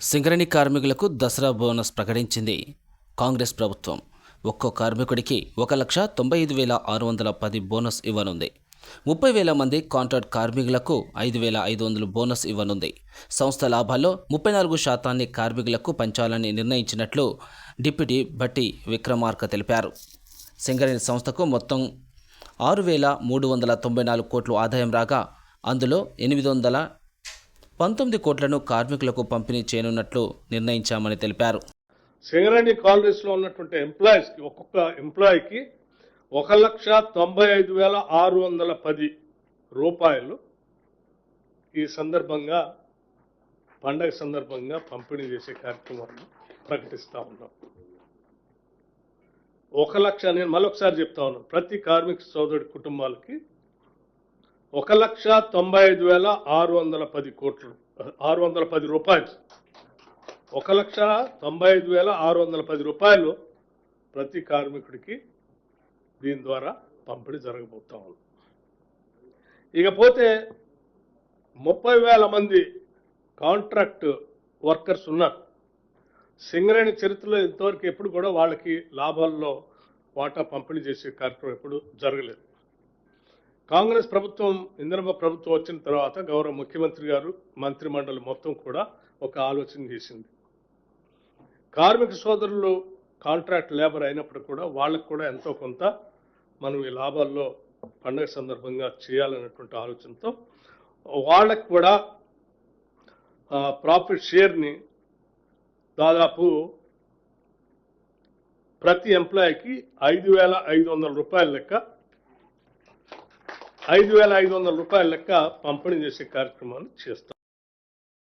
సింగరేణి కార్మికులకు దసరా బోనస్ ప్రకటించింది. కాంగ్రెస్ ప్రభుత్వం ఒక్కో కార్మికుడికి ఒక లక్ష తొంభై ఐదు వేల ఆరు వందల పది బోనస్ ఇవ్వనుంది. ముప్పై వేల మంది కాంట్రాక్ట్ కార్మికులకు ఐదు వేల ఐదు వందలు బోనస్ ఇవ్వనుంది. సంస్థ లాభాల్లో ముప్పై నాలుగు శాతాన్ని కార్మికులకు పంచాలని నిర్ణయించినట్లు డిప్యూటీ భట్టి విక్రమార్క తెలిపారు. సింగరేణి సంస్థకు మొత్తం ఆరు వేల మూడు వందల తొంభై నాలుగు కోట్లు ఆదాయం రాగా అందులో ఎనిమిది వందల పంతొమ్మిది కోట్లను కార్మికులకు పంపిణీ చేయనున్నట్లు నిర్ణయించామని తెలిపారు. సింగరేణి కాలనీస్లో ఉన్నటువంటి ఎంప్లాయీస్కి ఒక్కొక్క ఎంప్లాయీకి ఒక లక్ష తొంభై ఐదు వేల ఆరు వందల పది రూపాయలు ఈ సందర్భంగా పండగ సందర్భంగా పంపిణీ చేసే కార్యక్రమాన్ని ప్రకటిస్తా ఉన్నాం. ఒక లక్ష నేను మరొకసారి చెప్తా ఉన్నాను. ప్రతి కార్మిక సోదరుడి కుటుంబాలకి ఒక లక్ష తొంభై ఐదు వేల ఆరు వందల పది కోట్లు ఆరు వందల పది రూపాయలు. ఒక లక్ష తొంభై ఐదు వేల ఆరు వందల పది రూపాయలు ప్రతి కార్మికుడికి దీని ద్వారా పంపిణీ జరగబోతా ఉంది. ఇకపోతే ముప్పై వేల మంది కాంట్రాక్ట్ వర్కర్స్ ఉన్నారు. సింగరేణి చరిత్రలో ఇంతవరకు ఎప్పుడు కూడా వాళ్ళకి లాభాల్లో వాటా పంపిణీ చేసే కార్యక్రమం ఎప్పుడు జరగలేదు. కాంగ్రెస్ ప్రభుత్వం ఇందిరమ్మ ప్రభుత్వం వచ్చిన తర్వాత గౌరవ ముఖ్యమంత్రి గారు మంత్రిమండలి మొత్తం కూడా ఒక ఆలోచన చేసింది. కార్మిక సోదరులు కాంట్రాక్ట్ లేబర్ అయినప్పుడు కూడా వాళ్ళకు కూడా ఎంతో కొంత మనం ఈ లాభాల్లో పండగ సందర్భంగా చేయాలనేటువంటి ఆలోచనతో వాళ్ళకు కూడా ప్రాఫిట్ షేర్ని దాదాపు ప్రతి ఎంప్లాయీకి ఐదు వేల ఐదు వందల రూపాయల లెక్క ఐదు వేల ఐదు వందల రూపాయల లెక్క పంపిణీ చేసే కార్యక్రమాన్ని చేస్తాం.